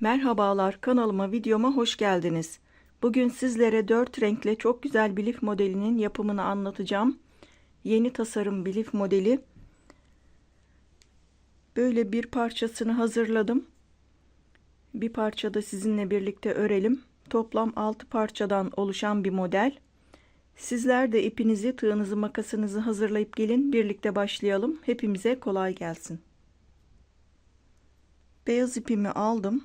Merhabalar kanalıma videoma hoş geldiniz. Bugün sizlere 4 renkle çok güzel bir lif modelinin yapımını anlatacağım. Yeni tasarım bir lif modeli. Böyle bir parçasını hazırladım. Bir parça da sizinle birlikte örelim. Toplam 6 parçadan oluşan bir model. Sizler de ipinizi, tığınızı, makasınızı hazırlayıp gelin birlikte başlayalım. Hepimize kolay gelsin. Beyaz ipimi aldım.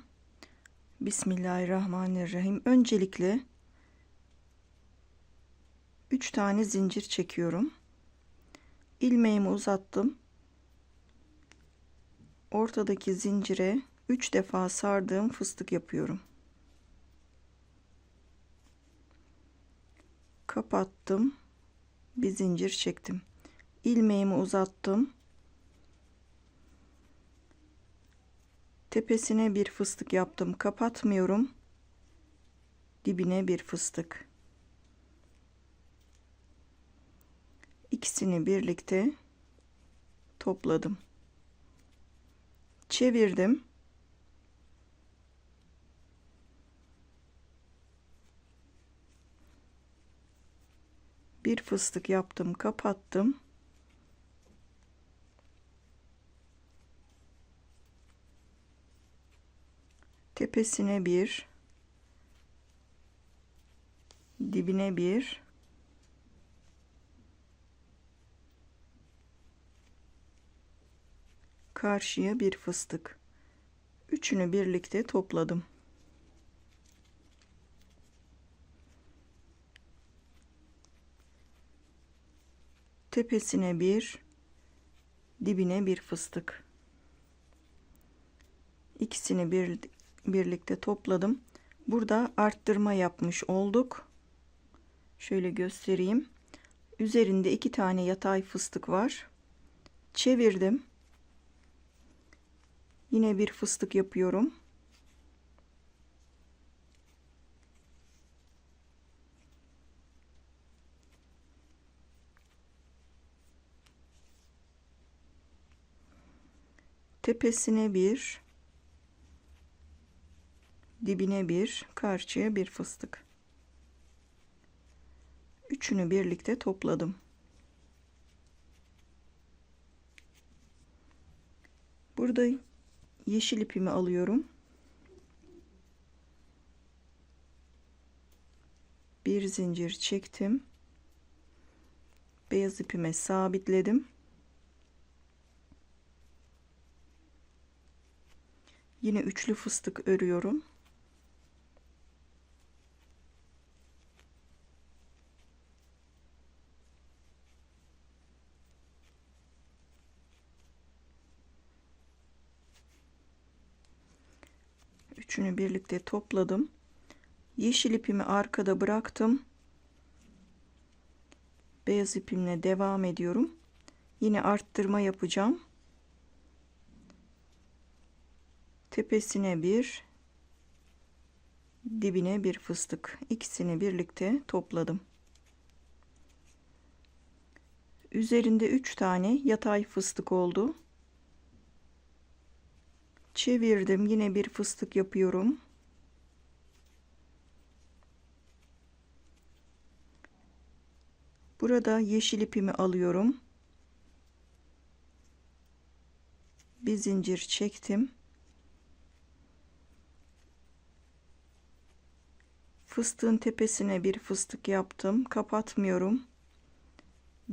Bismillahirrahmanirrahim. Öncelikle 3 tane zincir çekiyorum. İlmeğimi uzattım. Ortadaki zincire 3 defa sardığım fıstık yapıyorum. Kapattım. Bir zincir çektim. İlmeğimi uzattım. Tepesine bir fıstık yaptım. Kapatmıyorum. Dibine bir fıstık. İkisini birlikte topladım. Çevirdim. Bir fıstık yaptım, kapattım. Tepesine bir dibine bir karşıya bir fıstık. Üçünü birlikte topladım. Tepesine bir dibine bir fıstık. İkisini bir birlikte topladım. Burada arttırma yapmış olduk. Şöyle göstereyim. Üzerinde iki tane yatay fıstık var. Çevirdim. Yine bir fıstık yapıyorum. Tepesine bir dibine bir karşıya bir fıstık. Üçünü birlikte topladım. Burada yeşil ipimi alıyorum. Bir zincir çektim. Beyaz ipime sabitledim. Yine üçlü fıstık örüyorum üçünü birlikte topladım. Yeşil ipimi arkada bıraktım. Beyaz ipimle devam ediyorum. Yine arttırma yapacağım. Tepesine bir, dibine bir fıstık. İkisini birlikte topladım. Üzerinde 3 tane yatay fıstık oldu çevirdim. Yine bir fıstık yapıyorum. Burada yeşil ipimi alıyorum. Bir zincir çektim. Fıstığın tepesine bir fıstık yaptım. Kapatmıyorum.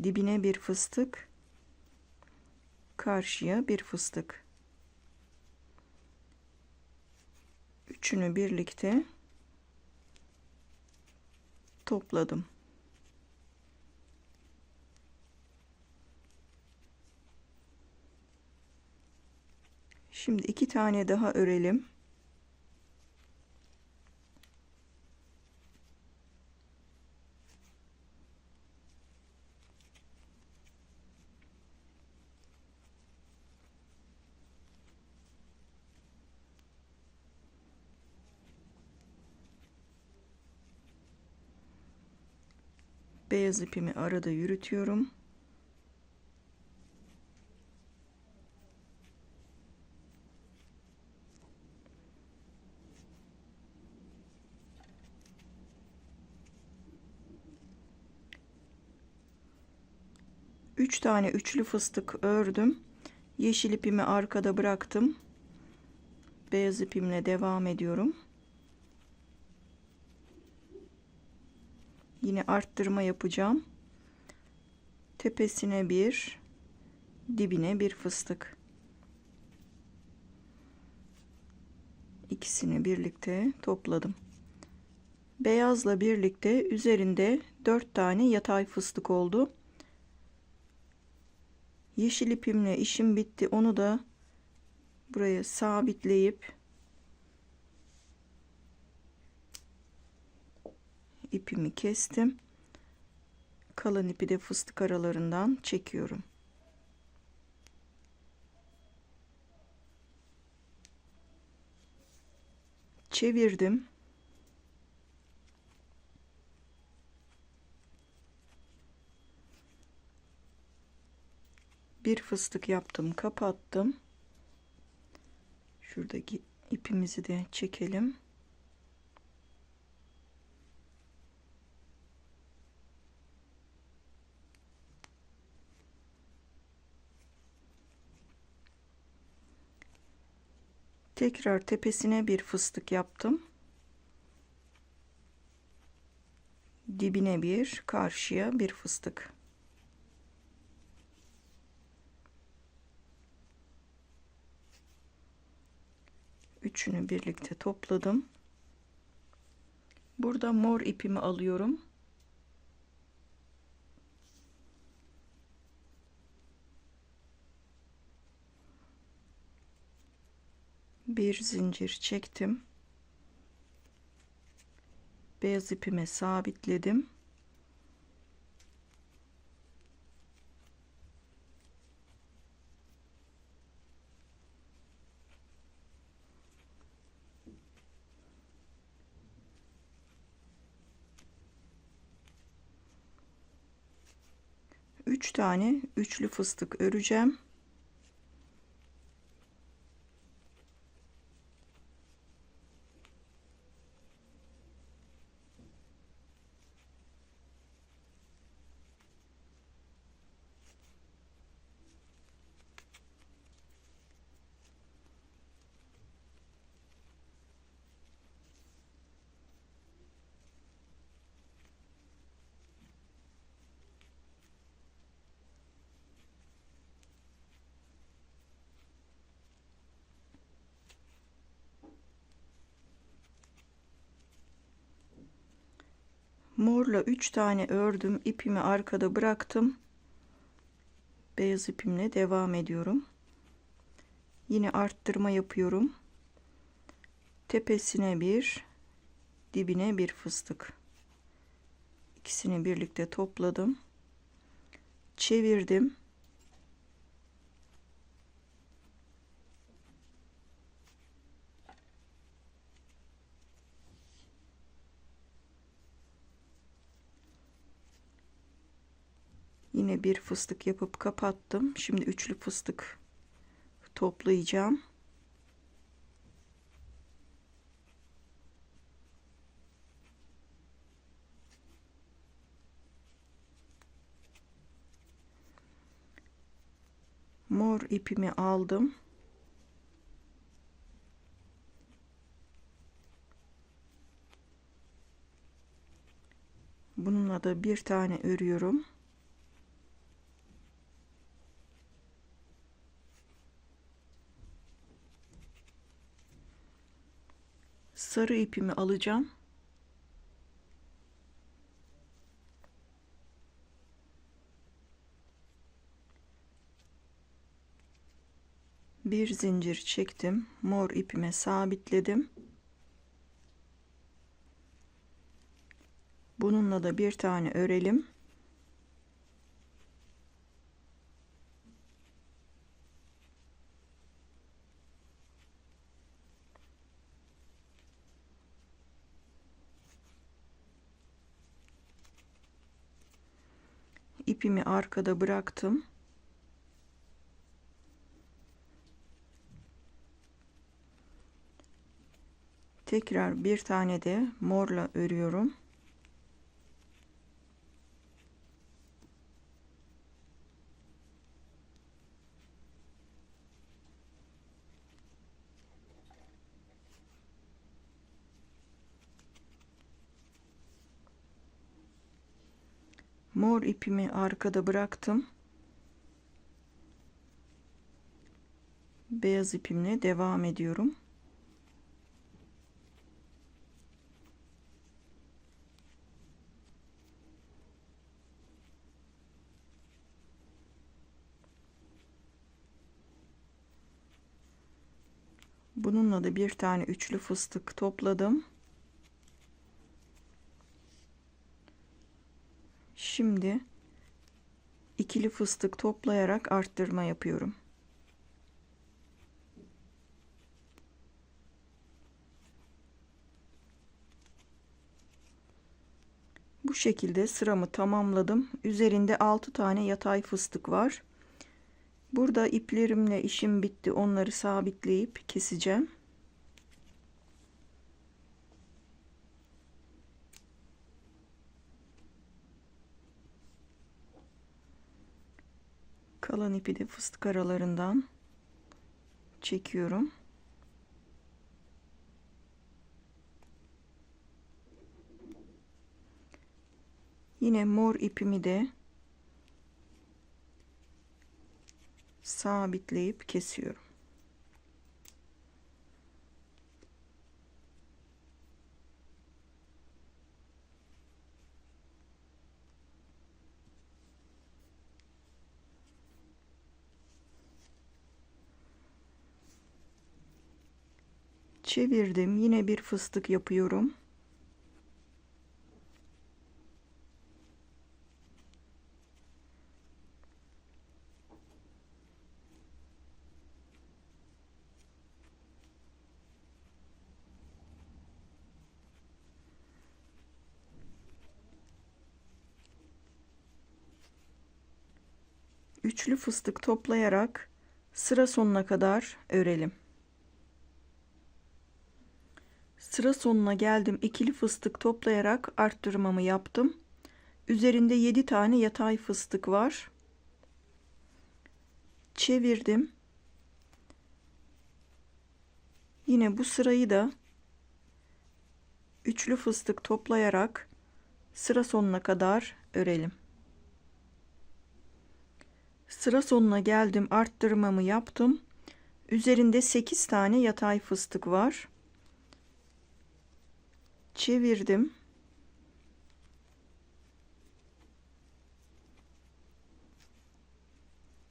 Dibine bir fıstık. Karşıya bir fıstık üçünü birlikte topladım. Şimdi iki tane daha örelim. beyaz ipimi arada yürütüyorum. Üç tane üçlü fıstık ördüm. Yeşil ipimi arkada bıraktım. Beyaz ipimle devam ediyorum. Yine arttırma yapacağım. Tepesine bir, dibine bir fıstık. İkisini birlikte topladım. Beyazla birlikte üzerinde 4 tane yatay fıstık oldu. Yeşil ipimle işim bitti. Onu da buraya sabitleyip ipimi kestim. Kalan ipi de fıstık aralarından çekiyorum. Çevirdim. Bir fıstık yaptım, kapattım. Şuradaki ipimizi de çekelim. Tekrar tepesine bir fıstık yaptım. Dibine bir, karşıya bir fıstık. Üçünü birlikte topladım. Burada mor ipimi alıyorum. Bir zincir çektim. Beyaz ipime sabitledim. Üç tane üçlü fıstık öreceğim. Morla 3 tane ördüm ipimi arkada bıraktım. Beyaz ipimle devam ediyorum. Yine arttırma yapıyorum. Tepesine bir dibine bir fıstık. İkisini birlikte topladım. Çevirdim Bir fıstık yapıp kapattım. Şimdi üçlü fıstık toplayacağım. Mor ipimi aldım. Bununla da bir tane örüyorum. Sarı ipimi alacağım. Bir zincir çektim. Mor ipime sabitledim. Bununla da bir tane örelim. İpimi arkada bıraktım. Tekrar bir tane de morla örüyorum. Mor ipimi arkada bıraktım. Beyaz ipimle devam ediyorum. Bununla da bir tane üçlü fıstık topladım. Şimdi ikili fıstık toplayarak arttırma yapıyorum. Bu şekilde sıramı tamamladım. Üzerinde 6 tane yatay fıstık var. Burada iplerimle işim bitti. Onları sabitleyip keseceğim. Kalan ipi de fıstık aralarından çekiyorum. Yine mor ipimi de sabitleyip kesiyorum. Çevirdim. Yine bir fıstık yapıyorum. üçlü fıstık toplayarak sıra sonuna kadar örelim. Sıra sonuna geldim. ikili fıstık toplayarak arttırmamı yaptım. Üzerinde 7 tane yatay fıstık var. Çevirdim. Yine bu sırayı da üçlü fıstık toplayarak sıra sonuna kadar örelim. Sıra sonuna geldim. Arttırmamı yaptım. Üzerinde 8 tane yatay fıstık var. Çevirdim.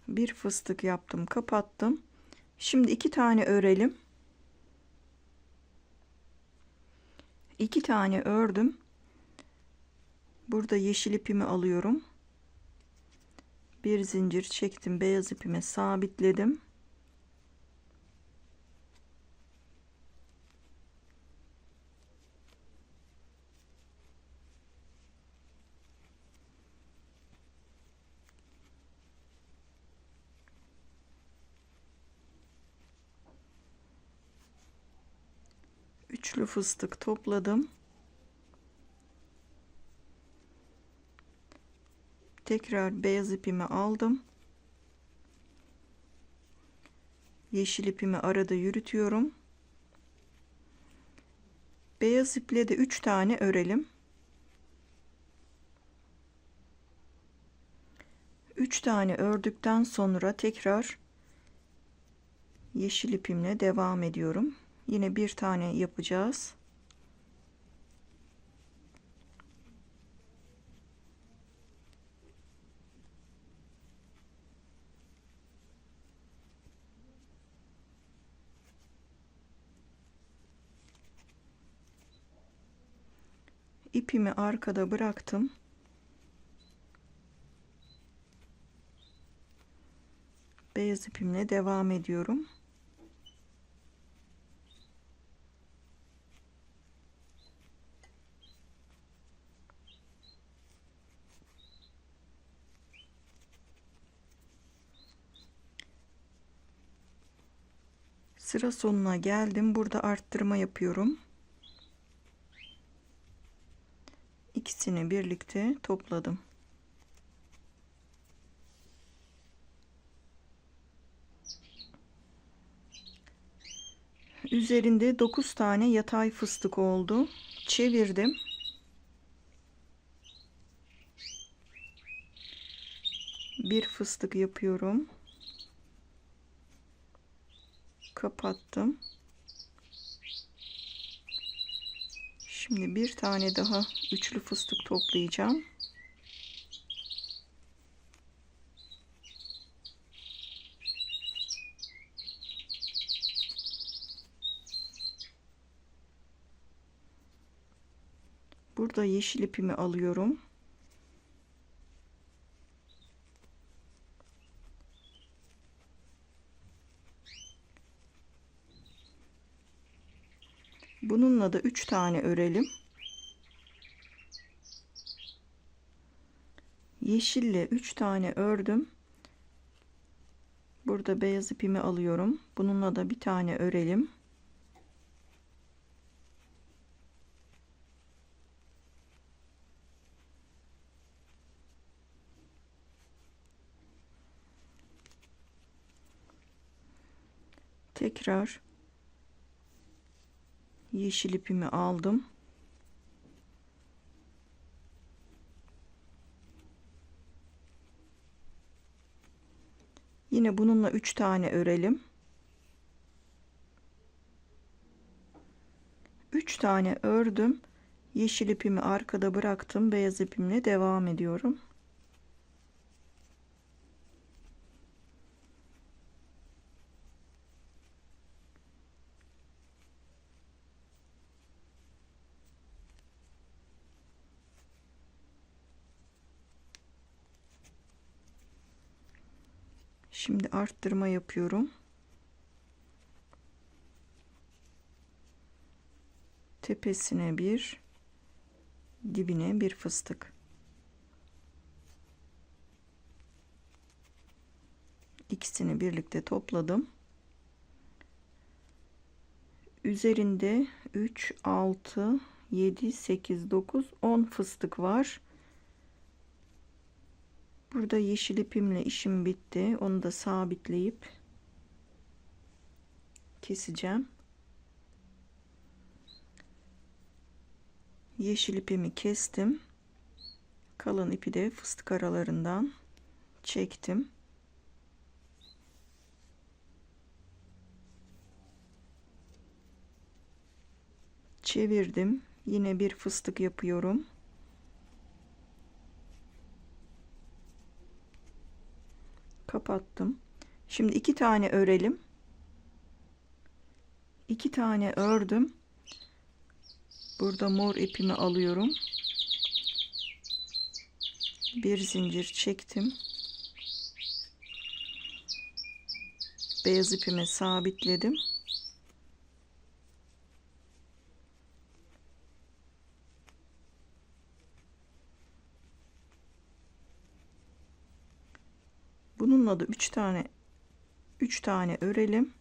Bir fıstık yaptım, kapattım. Şimdi iki tane örelim. İki tane ördüm. Burada yeşil ipimi alıyorum bir zincir çektim beyaz ipime sabitledim üçlü fıstık topladım. Tekrar beyaz ipimi aldım. Yeşil ipimi arada yürütüyorum. Beyaz iple de 3 tane örelim. 3 tane ördükten sonra tekrar yeşil ipimle devam ediyorum yine bir tane yapacağız ipimi arkada bıraktım. Beyaz ipimle devam ediyorum. Sıra sonuna geldim. Burada arttırma yapıyorum. ikisini birlikte topladım. Üzerinde 9 tane yatay fıstık oldu. Çevirdim. bir fıstık yapıyorum. Kapattım. Şimdi bir tane daha üçlü fıstık toplayacağım. Burada yeşil ipimi alıyorum. Bununla da 3 tane örelim. Yeşille 3 tane ördüm. Burada beyaz ipimi alıyorum. Bununla da bir tane örelim. Tekrar yeşil ipimi aldım. Yine bununla 3 tane örelim. 3 tane ördüm. Yeşil ipimi arkada bıraktım. Beyaz ipimle devam ediyorum. Şimdi arttırma yapıyorum. Tepesine bir, dibine bir fıstık. İkisini birlikte topladım. Üzerinde 3, 6, 7, 8, 9, 10 fıstık var. Burada yeşil ipimle işim bitti. Onu da sabitleyip keseceğim. Yeşil ipimi kestim. Kalan ipi de fıstık aralarından çektim. Çevirdim. Yine bir fıstık yapıyorum. Kapattım. Şimdi iki tane örelim. İki tane ördüm. Burada mor ipimi alıyorum. Bir zincir çektim. Beyaz ipimi sabitledim. Bununla da 3 tane 3 tane örelim.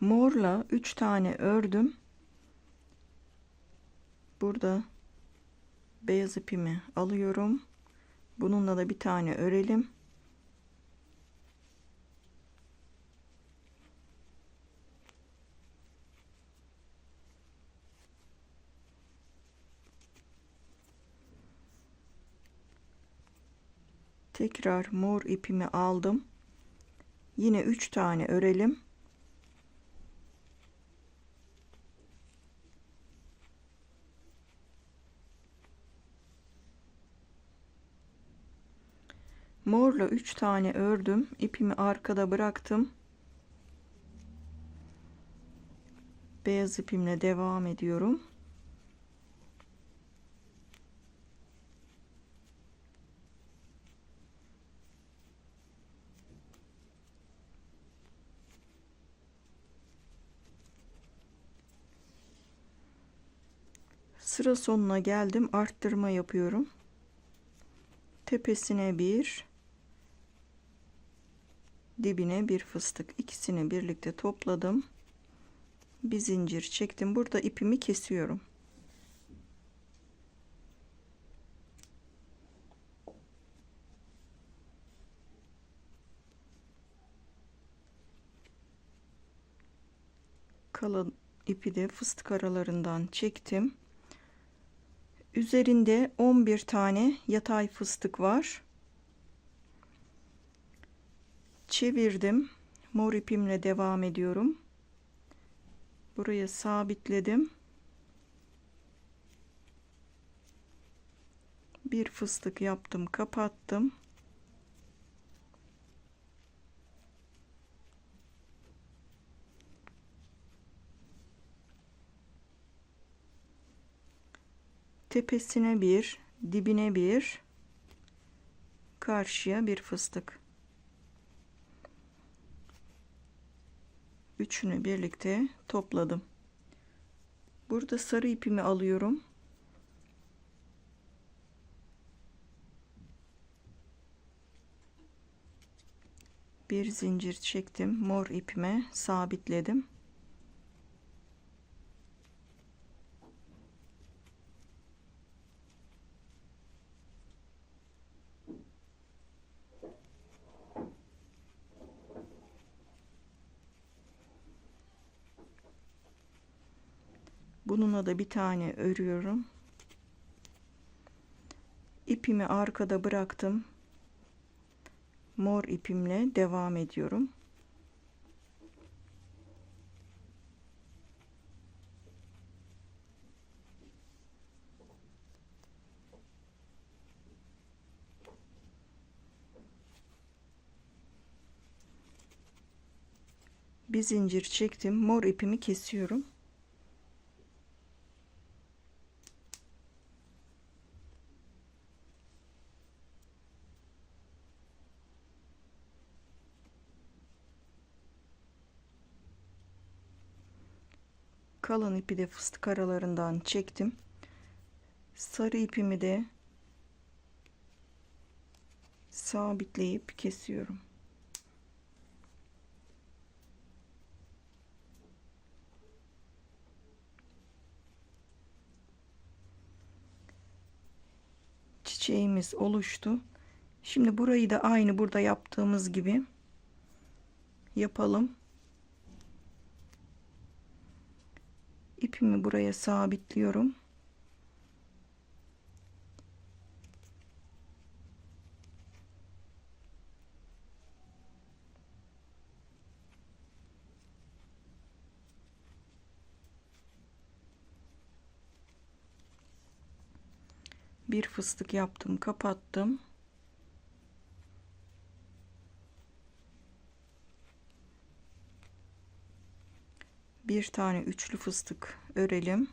Morla 3 tane ördüm. Burada beyaz ipimi alıyorum. Bununla da bir tane örelim. Tekrar mor ipimi aldım. Yine 3 tane örelim. Morla 3 tane ördüm. İpimi arkada bıraktım. Beyaz ipimle devam ediyorum sıra sonuna geldim. Arttırma yapıyorum. Tepesine bir dibine bir fıstık. İkisini birlikte topladım. Bir zincir çektim. Burada ipimi kesiyorum. Kalan ipi de fıstık aralarından çektim Üzerinde 11 tane yatay fıstık var. Çevirdim. Mor ipimle devam ediyorum. Buraya sabitledim. Bir fıstık yaptım, kapattım. Tepesine bir, dibine bir, karşıya bir fıstık. Üçünü birlikte topladım. Burada sarı ipimi alıyorum. Bir zincir çektim. Mor ipime sabitledim. Bununla da bir tane örüyorum. İpimi arkada bıraktım. Mor ipimle devam ediyorum. Bir zincir çektim. Mor ipimi kesiyorum. Kalan ipi de fıstık aralarından çektim. Sarı ipimi de sabitleyip kesiyorum. Çiçeğimiz oluştu. Şimdi burayı da aynı burada yaptığımız gibi yapalım. İpimi buraya sabitliyorum. Bir fıstık yaptım, kapattım. Bir tane üçlü fıstık örelim.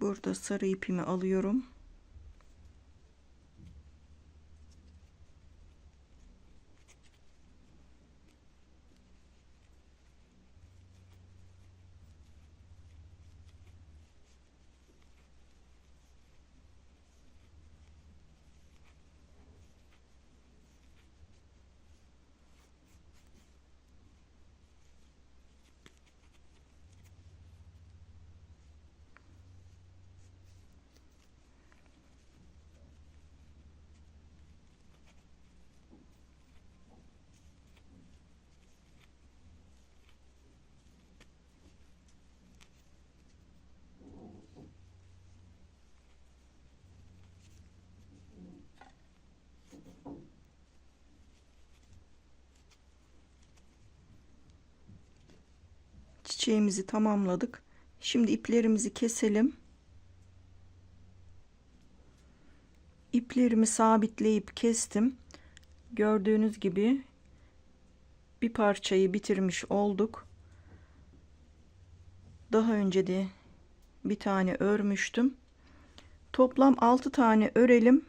Burada sarı ipimi alıyorum. Çiçeğimizi tamamladık. Şimdi iplerimizi keselim. İplerimi sabitleyip kestim. Gördüğünüz gibi bir parçayı bitirmiş olduk. Daha önce de bir tane örmüştüm. Toplam 6 tane örelim.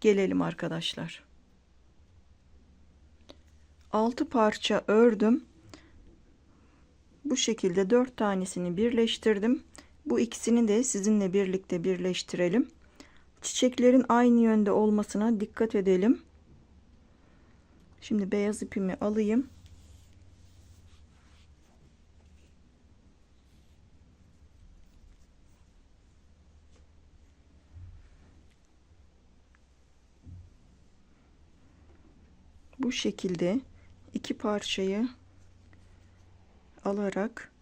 Gelelim arkadaşlar. 6 parça ördüm. Bu şekilde dört tanesini birleştirdim. Bu ikisini de sizinle birlikte birleştirelim. Çiçeklerin aynı yönde olmasına dikkat edelim. Şimdi beyaz ipimi alayım. Bu şekilde iki parçayı alarak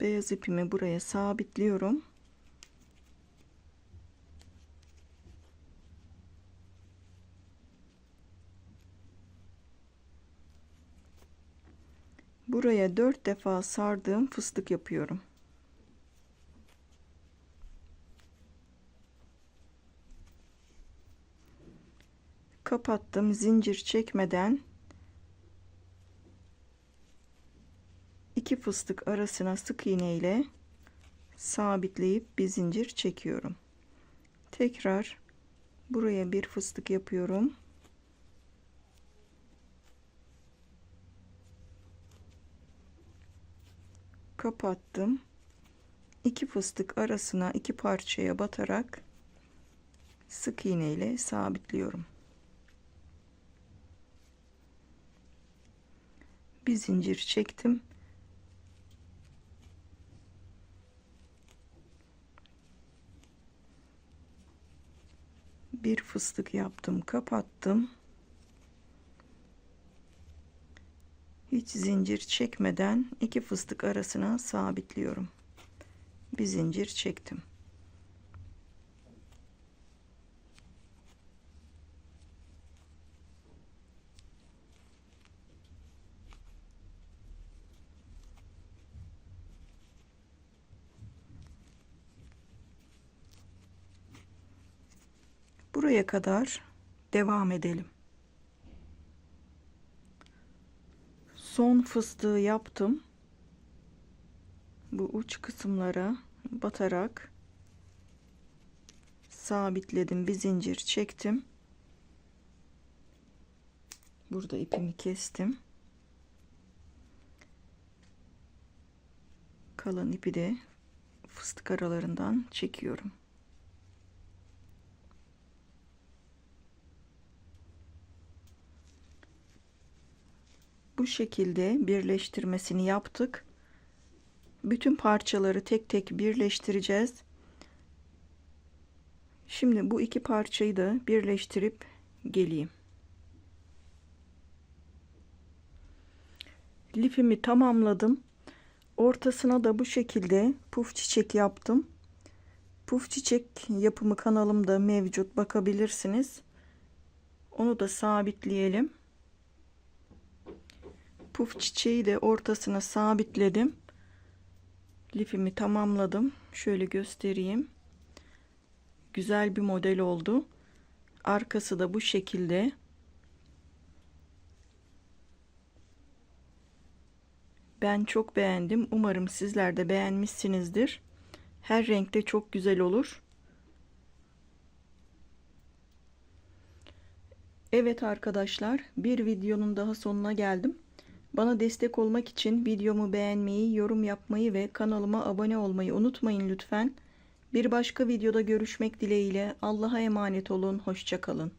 beyaz ipimi buraya sabitliyorum. Buraya dört defa sardığım fıstık yapıyorum. Kapattım zincir çekmeden iki fıstık arasına sık iğne ile sabitleyip bir zincir çekiyorum. Tekrar buraya bir fıstık yapıyorum. kapattım. İki fıstık arasına iki parçaya batarak sık iğne ile sabitliyorum. Bir zincir çektim. Bir fıstık yaptım, kapattım. hiç zincir çekmeden iki fıstık arasına sabitliyorum. Bir zincir çektim. Buraya kadar devam edelim. son fıstığı yaptım. Bu uç kısımlara batarak sabitledim. Bir zincir çektim. Burada ipimi kestim. Kalan ipi de fıstık aralarından çekiyorum. Bu şekilde birleştirmesini yaptık. Bütün parçaları tek tek birleştireceğiz. Şimdi bu iki parçayı da birleştirip geleyim. Lifimi tamamladım. Ortasına da bu şekilde puf çiçek yaptım. Puf çiçek yapımı kanalımda mevcut bakabilirsiniz. Onu da sabitleyelim puf çiçeği de ortasına sabitledim. Lifimi tamamladım. Şöyle göstereyim. Güzel bir model oldu. Arkası da bu şekilde. Ben çok beğendim. Umarım sizler de beğenmişsinizdir. Her renkte çok güzel olur. Evet arkadaşlar, bir videonun daha sonuna geldim. Bana destek olmak için videomu beğenmeyi, yorum yapmayı ve kanalıma abone olmayı unutmayın lütfen. Bir başka videoda görüşmek dileğiyle Allah'a emanet olun. Hoşçakalın.